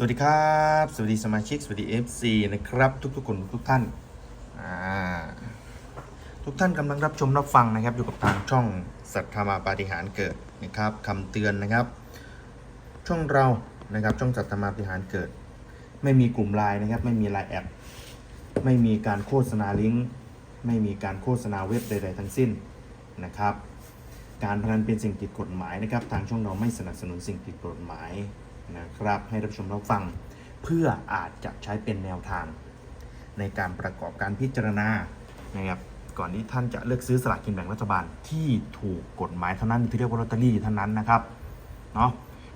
สวัสดีครับ สวัสดีสมาชิก สวัสดี FC นะครับ ทุกๆคนทุกท่าน ทุกท่านกำลังรับชมรับฟังนะครับ อยู่กับทางช่องสัทธามาปาฏิหาริย์เกิดนะครับคำเตือนนะครับ ช่องเรานะครับช่องสัทธามาปาฏิหาริย์เกิด ไม่มีกลุ่มไลน์นะครับ ไม่มีไลน์แอดไม่มีการโฆษณาลิงก์ไม่มีการโฆษณาเว็บใด ๆ ทั้งสิ้นนะครับ การพนันเป็นสิ่งผิดกฎหมายนะครับ ทางช่องเราไม่สนับสนุนสิ่งผิดกฎหมาย นะครับให้รับชมรับฟัง เพื่ออาจจะใช้เป็นแนวทาง ในการประกอบการพิจารณานะครับก่อนที่ท่านจะเลือกซื้อสลากกินแบ่งรัฐบาลที่ถูกกฎหมายเท่านั้นที่เรียกว่าลอตเตอรี่เท่านั้นนะครับเนาะ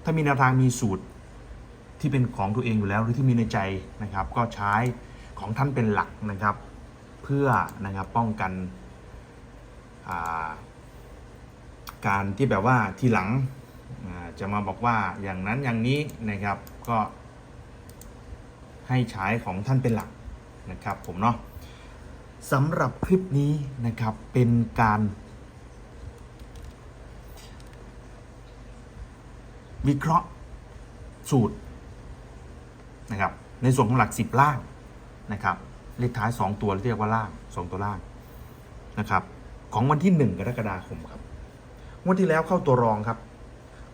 ถ้ามีแนวทางมีสูตรที่เป็นของตัวเองอยู่แล้วหรือที่มีในใจนะครับ ก็ใช้ของท่านเป็นหลักนะครับ เพื่อนะครับป้องกันาการที่แบบว่าทีหลัง จะมาบอกว่าอย่างนั้นอย่างนี้นะครับก็ให้ใช้ของท่านเป็นหลักนะครับผมเนาะสำหรับคลิปนี้นะครับเป็นการ วิเคราะห์สูตรนะครับในส่วนของหลักสิบล่างนะครับเลขท้าย 2 ตัวเรียกว่าล่าง 2 ตัวล่างนะครับของวันที่ 1 กรกฎาคมครับงวดที่แล้วเข้าตัวรองครับ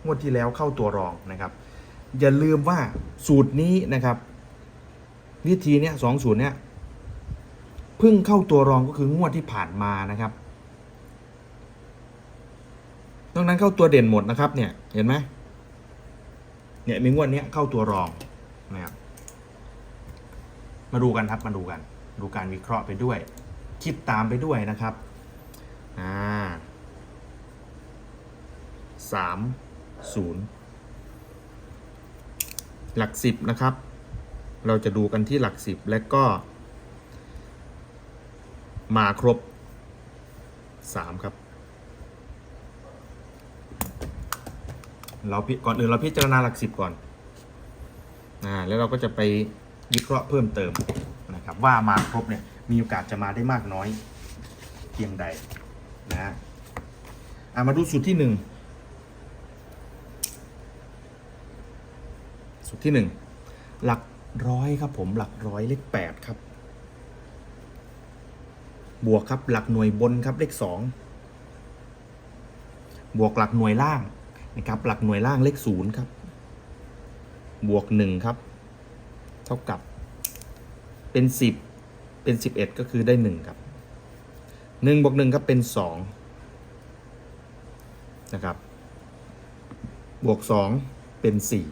งวดที่แล้วเข้าตัวรองนะครับ อย่าลืมว่าสูตรนี้นะครับ วิธีเนี้ยสองสูตรเนี้ยเพิ่งเข้าตัวรองก็คืองวดที่ผ่านมานะครับนอกนั้นเข้าตัวเด่นหมดนะครับ เนี่ยเห็นไหมเนี่ยมีงวดเนี้ยเข้าตัวรองนะครับมาดูกันครับมาดูกัน ดูการวิเคราะห์ไปด้วย คิดตามไปด้วยนะครับอ่าสาม ศูนย์หลักสิบนะครับ เราจะดูกันที่หลักสิบและก็ มาครบสามครับ เราพิก่อนอื่นเราพิจารณาหลักสิบก่อนอ่าแล้วเราก็จะไปวิเคราะห์เพิ่มเติมนะครับ ว่ามาครบเนี่ยมีโอกาสจะมาได้มากน้อยเพียงใดนะอ่ามาดูสูตรที่หนึ่ง สูตรที่หนึ่งหลักร้อยครับผมหลักร้อยเลขแปดครับ บวกครับหลักหน่วยบนครับเลขสองบวกหลักหน่วยล่างนะครับหลักหน่วยล่างเลขศูนย์ครับ บวกหนึ่งครับ เท่ากับเป็นสิบเป็นสิบเอ็ดก็คือได้หนึ่งครับหนึ่งบวกหนึ่งครับเป็นสองนะครับ บวกสองเป็นสี่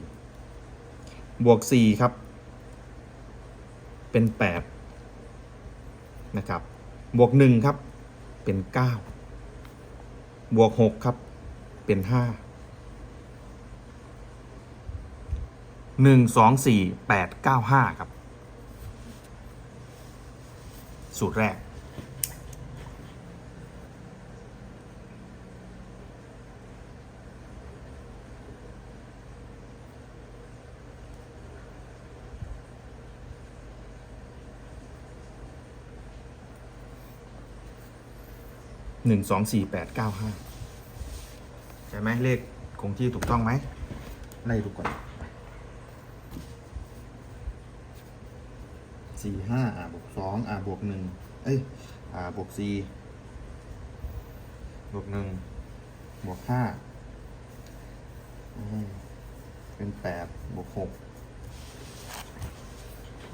บวก 4 ครับ เป็น 8 นะครับ บวก 1 ครับ เป็น 9 บวก 6 ครับ เป็น 5 1 2 4 8 9 5 ครับ สูตรแรก หนึ่งสองสี่แปดเก้าห้าใช่ไหมเลขคงที่ถูกต้องไหมไล่ดูก่อนสี่ห้าอ่าบวกสองอ่าบวกหนึ่งเอ้ยอ่าบวกสี่บวกหนึ่งบวกห้าเป็นแปดบวกหก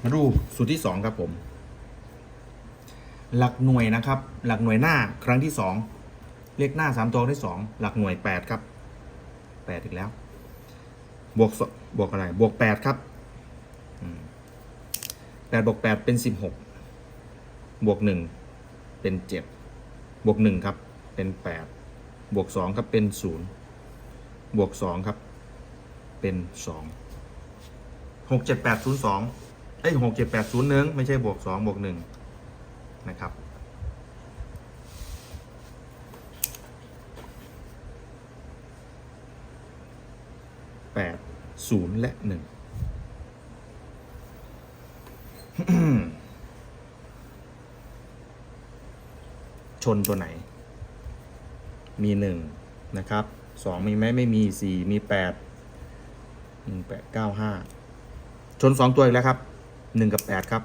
มาดูสูตรที่สองครับผม หลักหน่วยนะครับ หลักหน่วยหน้าครั้งที่สองเลขหน้าสามตัวที่สองหลักหน่วยแปดครับแปดอีกแล้ว บวกบวกอะไรบวกแปดครับแปดบวกแปดเป็นสิบหกบวกหนึ่งเป็นเจ็ดบวกหนึ่งครับเป็นแปดบวกสองครับเป็นศูนย์บวกสองครับ เป็นสองหกเจ็ดแปดศูนย์สองเอ้ยหกเจ็ดแปดศูนย์หนึ่งไม่ใช่บวกสองบวกหนึ่ง นะครับ แปดศูนย์และหนึ่งชนตัวไหน มีหนึ่งนะครับสองมีไหมไม่มีสี่มีแปดหนึ่งแปดเก้าห้าชนสองตัวอีกแล้วครับหนึ่งกับแปดครับ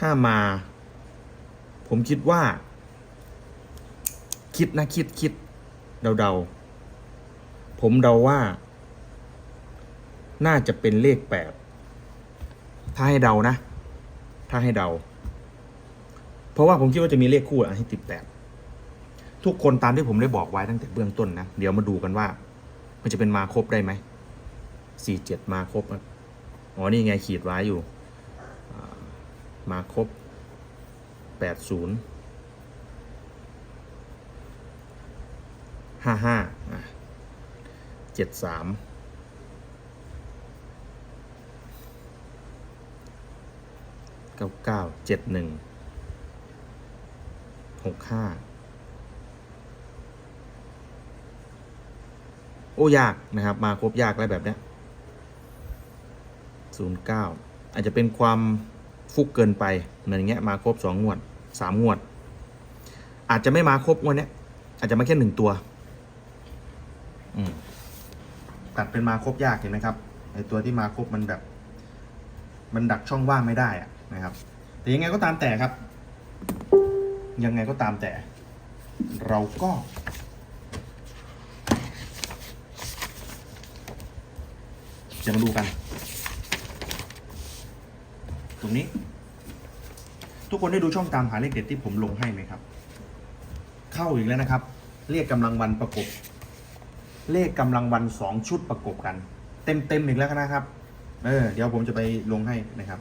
ถ้ามา ผมคิดว่า คิดนะคิดคิดเดาๆ ผมเดาว่า น่าจะเป็นเลขแปดถ้าให้เดานะ ถ้าให้เดา เพราะว่าผมคิดว่าจะมีเลขคู่อะให้ติดแปดทุกคนตามที่ผมได้บอกไว้ตั้งแต่เบื้องต้นนะ เดี๋ยวมาดูกันว่า มันจะเป็นมาครบได้ไหมสี่เจ็ดมาครบอะอ๋อนี่ไงขีดไว้อยู่ มาครบแปดศูนย์ห้าห้าเจ็ดสามเก้าเก้าเจ็ดหนึ่งหกห้าโอ้ ยาก นะครับ มาครบ ยากอะไรแบบเนี้ยศูนย์เก้าอาจจะเป็นความ ฟุกเกินไปเหมือนอย่างเงี้ยมาครบสองงวดสามงวด อาจจะไม่มาครบงวดเนี้ยอาจจะมาแค่หนึ่งตัวตัดเป็นมาครบยากเห็นไหมครับไอตัวที่มาครบมันแบบ มันดักช่องว่างไม่ได้อะนะครับ แต่ยังไงก็ตามแต่ครับ ยังไงก็ตามแต่ เราก็ จะมาดูกัน ตรงนี้ ทุกคนได้ดูช่องตามหาเลขเด็ดที่ผมลงให้ไหมครับ เข้าอีกแล้วนะครับ เลขกำลังวันประกบ เลขกำลังวันสองชุดประกบกัน เต็มเต็มๆอีกแล้วนะครับ เออเดี๋ยวผมจะไปลงให้นะครับ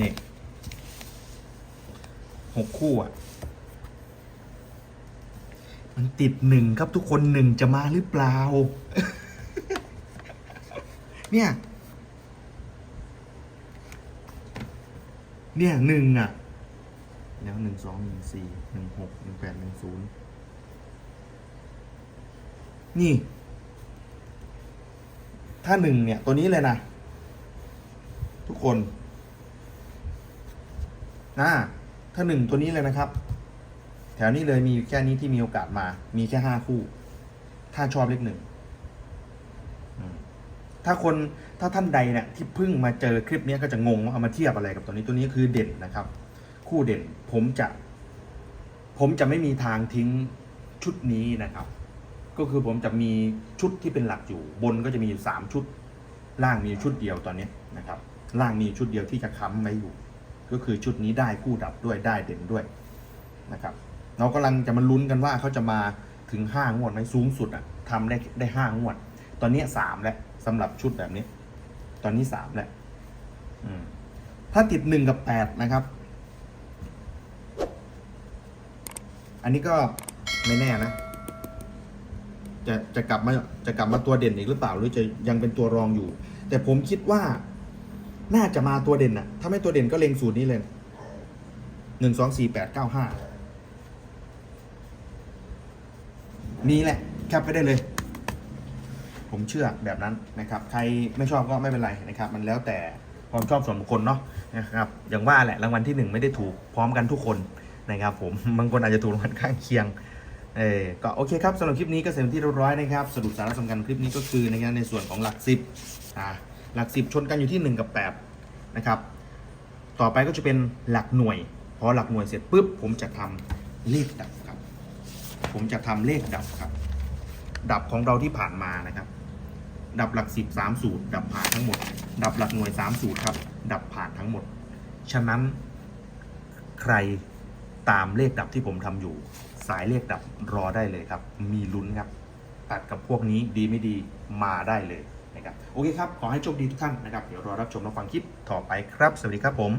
นี่หกคู่อะ มันติดหนึ่งครับทุกคนหนึ่งจะมาหรือเปล่า เนี่ย เนี่ยหนึ่งอะ แล้วหนึ่งสองหนึ่งสี่หนึ่งหกหนึ่งแปดหนึ่งศูนย์นี่ ถ้าหนึ่งเนี่ย ตัวนี้เลยนะ ทุกคนนะถ้าหนึ่งตัวนี้เลยนะครับ แถวนี้เลยมีแค่นี้ที่มีโอกาสมา มีแค่ห้าคู่ ถ้าชอบเลขหนึ่ง ถ้าคนถ้าท่านใดเนี่ยที่เพิ่งมาเจอคลิปนี้ก็จะงงว่าเอามาเทียบอะไรกับตัวนี้ตัวนี้คือเด่นนะครับ คู่เด่นผมจะ ผมจะไม่มีทางทิ้งชุดนี้นะครับ ก็คือผมจะมีชุดที่เป็นหลักอยู่ บนก็จะมีอยู่สามชุด ล่างมีชุดเดียวตอนนี้นะครับ ล่างมีชุดเดียวที่จะค้ำไว้อยู่ ก็คือชุดนี้ได้คู่ดับด้วยได้เด่นด้วยนะครับเรากำลังจะมาลุ้นกันว่าเขาจะมาถึงห้างวดไหมสูงสุดอะทำได้ได้ห้างวด ตอนนี้สามแล้ว สำหรับชุดแบบนี้ ตอนนี้สามแหล้วอืมถ้าติดหนึ่งกับแปดนะครับ อันนี้ก็ไม่แน่นะ จะจะกลับมาจะกลับมาตัวเด่นอีกหรือเปล่า หรือจะยังเป็นตัวรองอยู่ แต่ผมคิดว่าน่าจะมาตัวเด่นอะถ้าไม่ตัวเด่นก็เล็งสูตรนี้เลยหนึ่งสองสี่แปดเก้าห้านี่แหละแคปไปได้เลย ผมเชื่อแบบนั้นนะครับ ใครไม่ชอบก็ไม่เป็นไรนะครับ มันแล้วแต่ความชอบส่วนบุคคลเนาะนะครับ อย่างว่าแหละรางวัลที่หนึ่งไม่ได้ถูกพร้อมกันทุกคนนะครับ ผมบางคนอาจจะถูกรางวัลข้างเคียงเออก็โอเคครับสำหรับคลิปนี้ก็เสร็จที่เรียบร้อยนะครับสรุปสาระสำคัญคลิปนี้ก็คือในในส่วนของหลักสิบอ่าหลักสิบชนกันอยู่ที่ 1 กับ 8 นะครับ ต่อไปก็จะเป็นหลักหน่วย พอหลักหน่วยเสร็จปุ๊บผมจะทำเลขดับครับ ผมจะทำเลขดับครับ ดับของเราที่ผ่านมานะครับ ดับหลักสิบสามสูตร ดับผ่านทั้งหมด ดับหลักหน่วยสามสูตรครับ ดับผ่านทั้งหมด ฉะนั้นใครตามเลขดับที่ผมทำอยู่ สายเลขดับรอได้เลยครับ มีลุ้นครับ ตัดกับพวกนี้ดีไม่ดีมาได้เลยนะครับ โอเคครับ ขอให้โชคดีทุกท่านนะครับ เดี๋ยวรอรับชมรับฟังคลิปต่อไปครับ สวัสดีครับผม